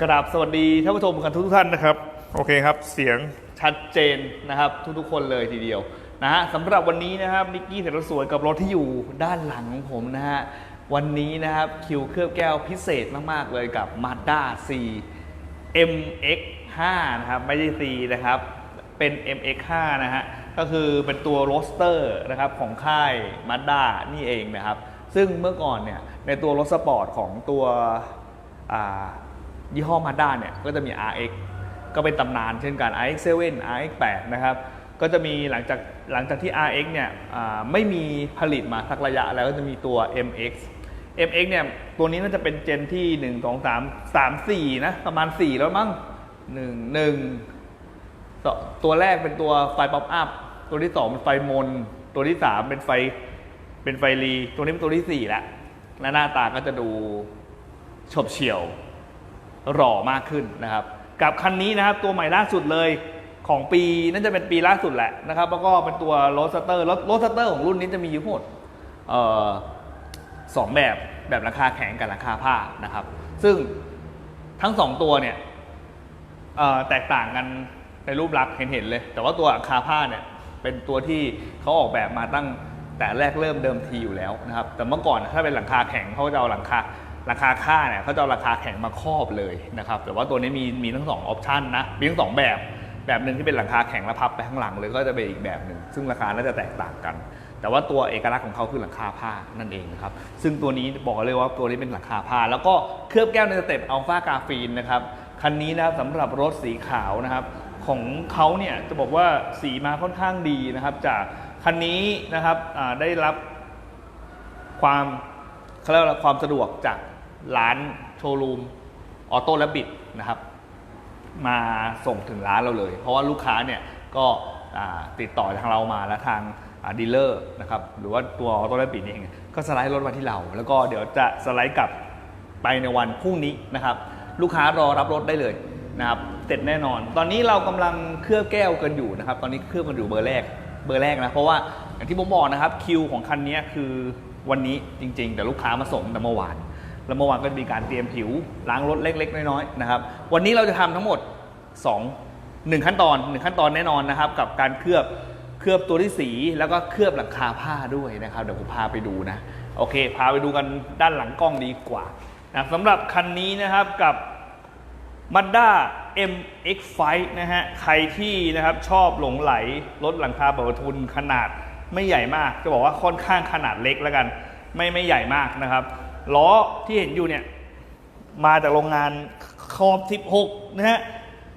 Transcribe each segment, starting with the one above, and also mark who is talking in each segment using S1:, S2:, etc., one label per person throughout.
S1: กราบสวัสดีท่านผู้ชมกันทุกท่านนะครับ โอเคครับ เสียงชัดเจนนะครับ ทุกๆคนเลยทีเดียวนะฮะสำหรับวันนี้นะครับนิกกี้เสรสวยกับรถที่อยู่ด้านหลังของผมนะฮะวันนี้นะครับคิวเคลือบแก้วพิเศษมาก ๆ เลยกับ Mazda C MX5 นะครับ ไม่ใช่ C นะครับ เป็น MX5 นะฮะก็คือเป็นตัวโรสเตอร์นะครับของค่าย Mazda นี่เองนะครับ ซึ่งเมื่อก่อนเนี่ย ในตัวรถสปอร์ตของตัวยี่ห้อมาด้าเนี่ยก็จะมี RX ก็เป็นตำนานเช่นกัน RX7 RX8 นะครับ ก็จะมีหลังจากหลังจากที่ RX เนี่ยไม่มีผลิตมาสักระยะแล้วก็จะมีตัว MX MX เนี่ยตัวนี้น่าจะเป็นเจนที่ 1 2 3 3 4 นะ ประมาณ 4 แล้วมั้ง1 1ต่อตัวแรกเป็นตัวไฟป๊อปอัพตัวที่ 2 เป็นไฟมน ตัวที่ 3 เป็นไฟเป็นไฟรี ตัวนี้เป็นตัวที่4แล้ว และหน้าตาก็จะดูฉบเฉี่ยวหล่อมากขึ้นนะครับ กับคันนี้นะครับตัวใหม่ล่าสุดเลยของปีน่าจะเป็นปีล่าสุดแหละนะครับแล้วก็เป็นตัวโรสเตอร์โรสเตอร์ของรุ่นนี้จะมีอยู่หมดออสองแบบแบบราคาแข็งกับราคาผ้านะครับ ซึ่งทั้งสองตัวเนี่ยแตกต่างกันในรูปลักษณ์เห็นเห็นๆเลย แต่ว่าตัวราคาผ้าเนี่ยเป็นตัวที่เขาออกแบบมาตั้ง แต่แรกเริ่มเดิมทีอยู่แล้วนะครับแต่เมื่อก่อนถ้าเป็นหลังคาแข็งเขาจะเอาหลังคาราคาค่าเนี่ยเขาจะเอาราคาแข็งมาครอบเลยนะครับแต่ว่าตัวนี้มีมีทั้งสองออปชันนะมีทั้งสองแบบแบบหนึ่งที่เป็นหลังคาแข็งแล้วพับไปข้างหลังเลยก็จะเป็นอีกแบบหนึ่งซึ่งราคาน่าจะแตกต่างกัน แต่ว่าตัวเอกลักษณ์ของเขาคือหลังคาผ้านั่นเองนะครับซึ่งตัวนี้บอกเลยว่าตัวนี้เป็นหลังคาผ้า แล้วก็เคลือบแก้วในสเต็ปอัลฟากาฟีนนะครับคันนี้นะครับสำหรับรถสีขาวนะครับของเขาเนี่ยจะบอกว่าสีมาค่อนข้างดีนะครับจาก คันนี้นะครับได้รับความเขาเรียกว่าความสะดวกจากร้านโชว์รูมออโต้และบิดนะครับ มาส่งถึงร้านเราเลย เพราะว่าลูกค้าเนี่ยก็ติดต่อทางเรามาและทางดีลเลอร์นะครับหรือว่าตัวออโต้และบิดเองก็สไลด์รถมาที่เรา แล้วก็เดี๋ยวจะสไลด์กลับไปในวันพรุ่งนี้นะครับ ลูกค้ารอรับรถได้เลยนะครับเสร็จแน่นอน ตอนนี้เรากำลังเคลือบแก้วกันอยู่นะครับ ตอนนี้เคลือบกันอยู่เบอร์แรก เบอร์แรกนะ เพราะว่าอย่างที่ผมบอกนะครับคิวของคันนี้คือวันนี้จริงๆ แต่ลูกค้ามาส่งแต่เมื่อวาน แล้วเมื่อวานก็มีการเตรียมผิวล้างรถเล็ก ๆ น้อยๆนะครับ วันนี้เราจะทำทั้งหมด 2 1 ขั้นตอน 1 ขั้นตอนแน่นอนนะครับ กับการเคลือบเคลือบตัวที่สีแล้วก็เคลือบหลังคาผ้าด้วยนะครับ เดี๋ยวผมพาไปดูนะ โอเค พาไปดูกันด้านหลังกล้องดีกว่านะสำหรับคันนี้นะครับกับ Mazda MX5 นะฮะ ใครที่นะครับชอบหลงไหลรถหลังคาเปิดประทุนขนาดไม่ใหญ่มาก จะบอกว่าค่อนข้างขนาดเล็กแล้วกัน ไม่ไม่ใหญ่มากนะครับ ล้อที่เห็นอยู่เนี่ย มาจากโรงงานขอบ 16 นะฮะ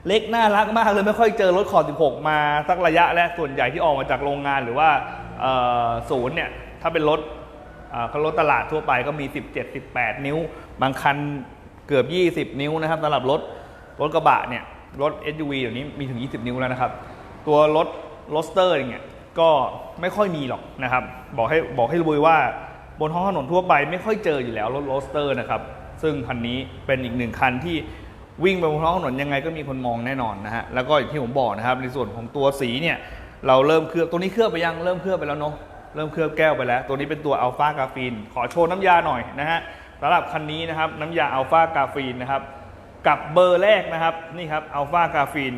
S1: เล็กน่ารักมากเลยไม่ค่อยเจอรถขอบ 16 มาสักระยะและส่วนใหญ่ที่ออกมาจากโรงงานหรือว่าศูนย์เนี่ยถ้าเป็นรถอ่ารถตลาดทั่วไปก็มี 17 18 นิ้ว บางคันเกือบ 20 นิ้วนะครับสำหรับรถ รถกระบะเนี่ยรถ SUV เดี๋ยวนี้มีถึง 20 นิ้วแล้วนะครับ ตัวรถโรสเตอร์อย่างเนี่ยก็ไม่ค่อยมีหรอกนะครับ บอกให้บอกให้รู้ว่าบนท้องถนนทั่วไปไม่ค่อยเจออยู่แล้วรถโรสเตอร์นะครับ ซึ่งคันนี้เป็นอีกหนึ่งคันที่วิ่งไปบนท้องถนนยังไงก็มีคนมองแน่นอนนะฮะแล้วก็อย่างที่ผมบอกนะครับ ในส่วนของตัวสีเนี่ยเราเริ่มเคลือบตัวนี้เคลือบไปยังเริ่มเคลือบไปแล้วเนาะเริ่มเคลือบแก้วไปแล้ว ตัวนี้เป็นตัวอัลฟากาฟีนขอโชว์น้ำยาหน่อยนะฮะสำหรับคันนี้นะครับน้ำยาอัลฟากาฟีนนะครับ กับเบอร์แรกนะครับนี่ครับอัลฟากาฟีน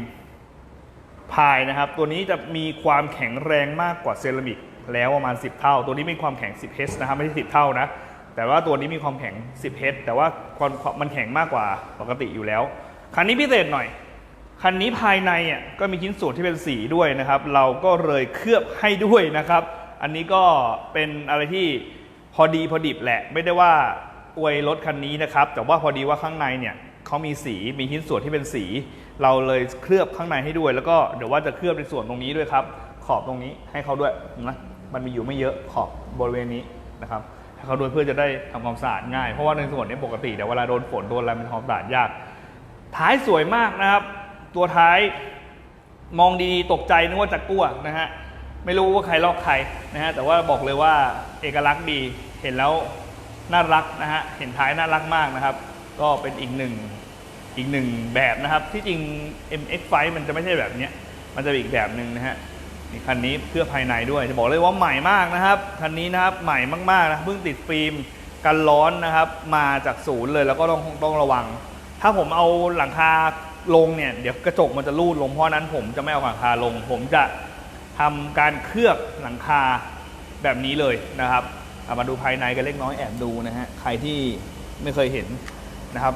S1: พายนะครับ ตัวนี้จะมีความแข็งแรงมากกว่าเซรามิกแล้วประมาณ 10 เท่า ตัวนี้มีความแข็ง 10 H นะครับ ไม่ใช่ 10 เท่านะ แต่ว่าตัวนี้มีความแข็ง 10 H แต่ว่าความมันแข็งมากกว่าปกติอยู่แล้ว คันนี้พิเศษหน่อย คันนี้ภายในอะก็มีชิ้นส่วนที่เป็นสีด้วยนะครับ เราก็เลยเคลือบให้ด้วยนะครับ อันนี้ก็เป็นอะไรที่พอดีพอดิบแหละ ไม่ได้ว่าอวยรถคันนี้นะครับ แต่ว่าพอดีว่าข้างในเนี่ย เขามีสีมีชิ้นส่วนที่เป็นสี เราเลยเคลือบข้างในให้ด้วย แล้วก็เดี๋ยวว่าจะเคลือบในส่วนตรงนี้ด้วยครับ ขอบตรงนี้ให้เขาด้วยนะมันมีอยู่ไม่เยอะขอบบริเวณนี้นะครับให้เขาด้วยเพื่อจะได้ทำความสะอาดง่ายเพราะว่าในส่วนนี้ปกติเดี๋ยวเวลาโดนฝนโดนอะไรมันทำความสะอาดยาก ท้ายสวยมากนะครับ ตัวท้ายมองดีๆตกใจนึกว่าจะกลัวนะฮะไม่รู้ว่าใครลอกใครนะฮะแต่ว่าบอกเลยว่าเอกลักษณ์ดีเห็นแล้วน่ารักนะฮะเห็นท้ายน่ารักมากนะครับ ก็เป็นอีกหนึ่ง อีกหนึ่งแบบนะครับที่จริง MX5 มันจะไม่ใช่แบบนี้มันจะอีกแบบหนึ่งนะฮะนี่คันนี้เพื่อภายในด้วยจะบอกเลยว่าใหม่มากนะครับคันนี้นะครับใหม่มากๆนะเพิ่งติดฟิล์มกันร้อนนะครับ มาจากศูนย์เลยแล้วก็ต้องต้องระวัง ถ้าผมเอาหลังคาลงเนี่ยเดี๋ยวกระจกมันจะรูดลงเพราะฉะนั้นผมจะไม่เอาหลังคาลง ผมจะทำการเคลือบหลังคาแบบนี้เลยนะครับเอามาดูภายในกันเล็กน้อยแอบดูนะฮะใครที่ไม่เคยเห็นนะครับ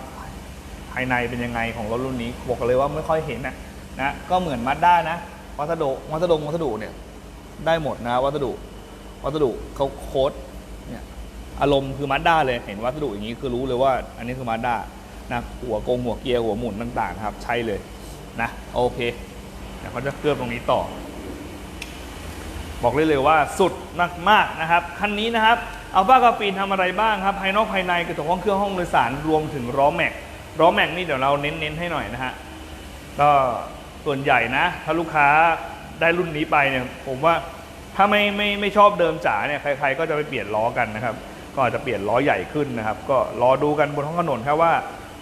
S1: ภายในเป็นยังไงของรถรุ่นนี้บอกเลยว่าไม่ค่อยเห็นนะนะก็เหมือนมาด้านะวัสดุวัสดุวัสดุเนี่ยได้หมดนะวัสดุวัสดุเขาโค้ดเนี่ยอารมณ์คือมาด้าเลยเห็นวัสดุอย่างนี้คือรู้เลยว่า อันนี้คือมาด้านะหัวกงหัวเกียร์หัวหมุนต่างๆ ครับ ใช่เลยนะโอเคเดี๋ยวเขาจะเคลือบตรงนี้ต่อ บอกเลยเลยว่าสุดมากๆนะครับคันนี้นะครับอัลฟากาฟีนทำอะไรบ้างครับภายนอกภายในกระจกห้องเครื่องห้องโดยสารรวมถึงล้อแม็ก ล้อแม็กนี่เดี๋ยวเราเน้นๆให้หน่อยนะฮะก็ส่วนใหญ่นะ ถ้าลูกค้าได้รุ่นนี้ไปเนี่ย ผมว่าถ้าไม่ไม่ไม่ชอบเดิมจ๋าเนี่ยใครๆก็จะไปเปลี่ยนล้อกันนะครับ ก็อาจจะเปลี่ยนล้อใหญ่ขึ้นนะครับ ก็รอดูกันบนท้องถนนครับว่า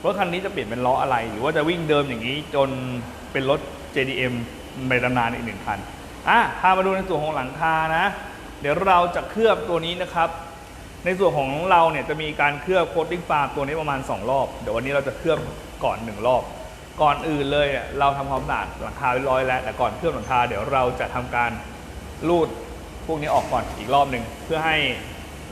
S1: รถคันนี้จะเปลี่ยนเป็นล้ออะไร หรือว่าจะวิ่งเดิมอย่างนี้จนเป็นรถ JDM ในตำนานอีกหนึ่งคันอะพามาดูในส่วนของหลังคานะ เดี๋ยวเราจะเคลือบตัวนี้นะครับ ในส่วนของเราเนี่ยจะมีการเคลือบโคตติ้งฟาร์มตัวนี้ประมาณ 2 รอบ เดี๋ยววันนี้เราจะเคลือบก่อน 1 รอบ ก่อนอื่นเลยอะเราทำความสะอาดหลังคาเรียบร้อยแล้ว แต่ก่อนเคลือบหลังคาเดี๋ยวเราจะทำการรูดพวกนี้ออกก่อนอีกรอบหนึ่งเพื่อให้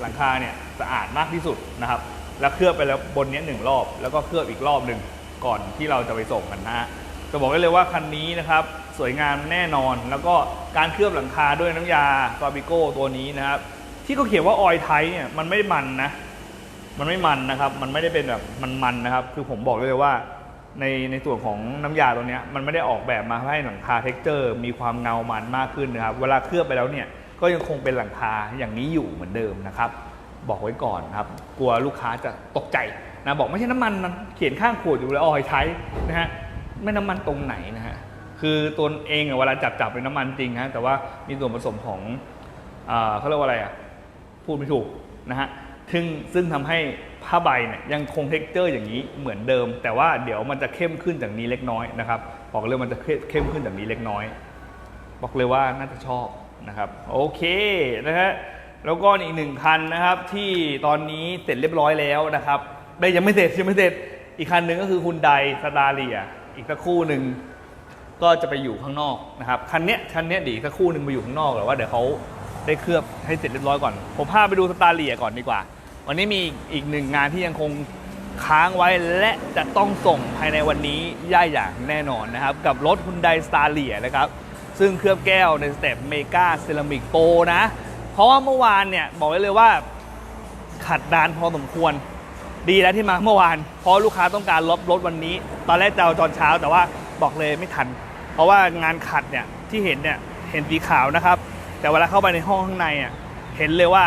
S1: หลังคาเนี่ยสะอาดมากที่สุดนะครับ แล้วเคลือบไปแล้วบนนี้หนึ่งรอบ แล้วก็เคลือบอีกรอบหนึ่งก่อนที่เราจะไปส่งกันนะฮะจะบอกได้เลยว่าคันนี้นะครับสวยงามแน่นอน แล้วก็การเคลือบหลังคาด้วยน้ำยาฟาบิโก้ตัวนี้นะครับ ที่เขาเขียนว่าออยไทเนี่ยมันไม่มันนะ มันไม่มันนะครับ มันไม่ได้เป็นแบบมันๆนะครับ คือผมบอกเลยว่าในในส่วนของน้ำยาตัวนี้มันไม่ได้ออกแบบมาให้หลังคาเท็กเจอร์ มีความเงามันมากขึ้นนะครับ เวลาเคลือบไปแล้วเนี่ยก็ยังคงเป็นหลังคาอย่างนี้อยู่เหมือนเดิมนะครับ บอกไว้ก่อนครับ กลัวลูกค้าจะตกใจนะบอกไม่ใช่น้ำมันนะเขียนข้างขวดอยู่เลยออยไทนะฮะไม่น้ำมันตรงไหนนะฮะคือตัวเองเวลาจับจับเป็นน้ำมันจริงฮะแต่ว่ามีส่วนผสมของเขาเรียกว่าอะไรอะ พูดไม่ถูกนะฮะซึ่งซึ่งทำให้ผ้าใบเนี่ยยังคงเท็กเจอร์อย่างนี้เหมือนเดิม แต่ว่าเดี๋ยวมันจะเข้มขึ้นจากนี้เล็กน้อยนะครับบอกเลยมันจะเข้มขึ้นจากนี้เล็กน้อย บอกเลยว่าน่าจะชอบนะครับโอเคนะฮะแล้วก็อีกหนึ่งคันนะครับที่ตอนนี้เสร็จเรียบร้อยแล้วนะครับ ได้ยังไม่เสร็จยังไม่เสร็จอีกคันหนึ่งก็คือคุณไดสตาเลียอีกสักคู่หนึ่งก็จะไปอยู่ข้างนอกนะครับคันเนี้ยคันเนี้ยดีสักคู่หนึ่งไปอยู่ข้างนอกแต่ว่าเดี๋ยวเขา ได้เคลือบให้เสร็จเรียบร้อยก่อน ผมพาไปดูสตาร์เลียก่อนดีกว่า วันนี้มีอีกหนึ่งงานที่ยังคงค้างไว้และจะต้องส่งภายในวันนี้ย่าอย่างแน่นอนนะครับ กับรถ Hyundai s t a r l i a นะครับ ซึ่งเคลือบแก้วในสเต็ปเมกาเซรามิกโปนะ เพราะว่าเมื่อวานเนี่ย บอกไว้เลยว่าขัดดานพอสมควร ดีแล้วที่มาเมื่อวาน เพราะลูกค้าต้องการลดรถวันนี้ ตอนแรกจะเอาตอนเช้าแต่ว่าบอกเลยไม่ทัน เพราะว่างานขัดเนี่ยที่เห็นเนี่ยเห็นสีขาวนะครับ แต่เวลาเข้าไปในห้องข้างในอะเห็นเลยว่า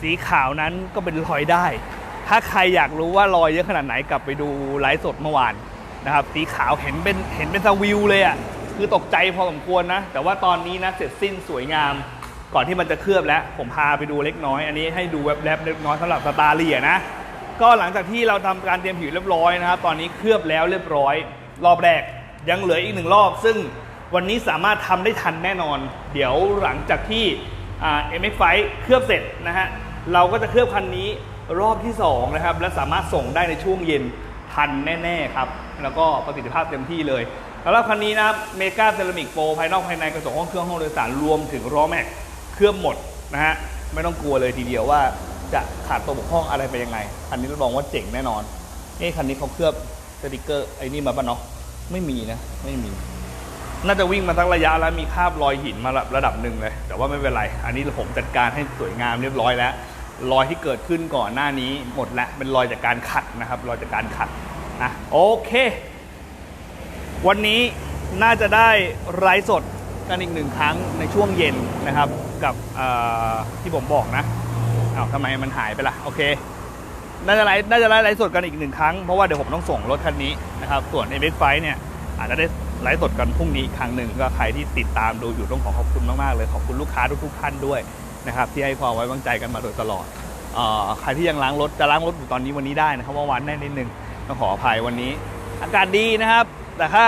S1: สีขาวนั้นก็เป็นรอยได้ ถ้าใครอยากรู้ว่ารอยเยอะขนาดไหนกลับไปดูไลฟ์สดเมื่อวานนะครับสีขาวเห็นเป็นเห็นเป็นสวิวเลยอะคือตกใจพอสมควรนะ แต่ว่าตอนนี้นะเสร็จสิ้นสวยงาม ก่อนที่มันจะเคลือบแล้ว ผมพาไปดูเล็กน้อย อันนี้ให้ดูแวบๆเล็กน้อยสำหรับสตาร์เลียนะ ก็หลังจากที่เราทำการเตรียมผิวเรียบร้อยนะครับ ตอนนี้เคลือบแล้วเรียบร้อย รอบแรกยังเหลืออีกหนึ่งรอบ ซึ่ง วันนี้สามารถทำได้ทันแน่นอน เดี๋ยวหลังจากที่เอ่า MX ไฟเคลือบเสร็จนะฮะ เราก็จะเคลือบคันนี้รอบที่สองนะครับ และสามารถส่งได้ในช่วงเย็นทันแน่ ๆ ครับ แล้วก็ประสิทธิภาพเต็มที่เลยสำหรับคันนี้นะเมกาเซรามิกโปรภายนอกภายในกระจกห้องเครื่องห้องโดยสารรวมถึงล้อแม็กเคลือบหมดนะฮะไม่ต้องกลัวเลยทีเดียวว่าจะขาดตัวบกพร่องอะไรไปยังไง คันนี้รับรองว่าเจ๋งแน่นอนนี่คันนี้เขาเคลือบสติกเกอร์ไอ้นี่มาปะเนาะไม่มีนะ ไม่มี น่าจะวิ่งมาทั้งระยะแล้วมีคราบรอยหินมาระดับหนึ่งเลย แต่ว่าไม่เป็นไร อันนี้ผมจัดการให้สวยงามเรียบร้อยแล้ว รอยที่เกิดขึ้นก่อนหน้านี้หมดแล้วเป็นรอยจากการขัดนะครับ รอยจากการขัดนะโอเค วันนี้น่าจะได้ไลฟ์สดกันอีกหนึ่งครั้งในช่วงเย็นนะครับ กับที่ผมบอกนะอ้าวทำไมมันหายไปล่ะ โอเคน่าจะไลฟ์น่าจะไลฟ์สดกันอีกหนึ่งครั้ง เพราะว่าเดี๋ยวผมต้องส่งรถคันนี้นะครับ ส่วน m x ไฟเนี่ยอาจจะได้ ไลฟ์สดกันพรุ่งนี้อีกครั้งหนึ่งก็ใครที่ติดตามดูอยู่ต้องขอขอบคุณมากๆเลยขอบคุณลูกค้าทุกๆท่านด้วยนะครับที่ให้ความไว้วางใจกันมาโดยตลอดออใครที่ยังล้างรถจะล้างรถอยู่ตอนนี้วันนี้ได้นะครับเมื่อวานแน่นิดนึงต้องขออภัยวันนี้ อากาศดีนะครับ แต่ถ้า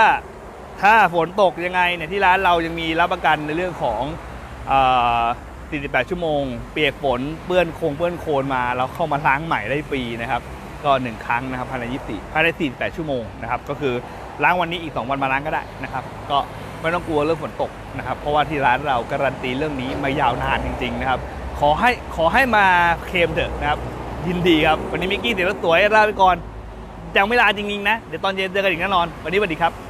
S1: ถ้าฝนตกยังไงเนี่ยที่ร้านเรายังมีรับประกันในเรื่องของออ48 ชั่วโมง เปียกฝนเปื้อนโคงเปื้อนโคลนมาแล้วเข้ามาล้างใหม่ได้ฟรีนะครับ ก็ 1 ครั้งนะครับภายใน24ภายใน48ชั่วโมงนะครับก็คือล้างวันนี้อีก 2 วันมาล้างก็ได้นะครับ ก็ไม่ต้องกลัวเรื่องฝนตกนะครับ เพราะว่าที่ร้านเราการันตีเรื่องนี้มายาวนานจริง ๆ นะครับ ขอให้ขอให้มาเคลมเถอะนะครับ ยินดีครับ วันนี้มิกกี้เดี๋ยวรถตัวให้ลาไปก่อนยังไม่ลาจริงๆนะ เดี๋ยวตอนเย็นเจอกันอีกแน่นอน วันนี้สวัสดีครับ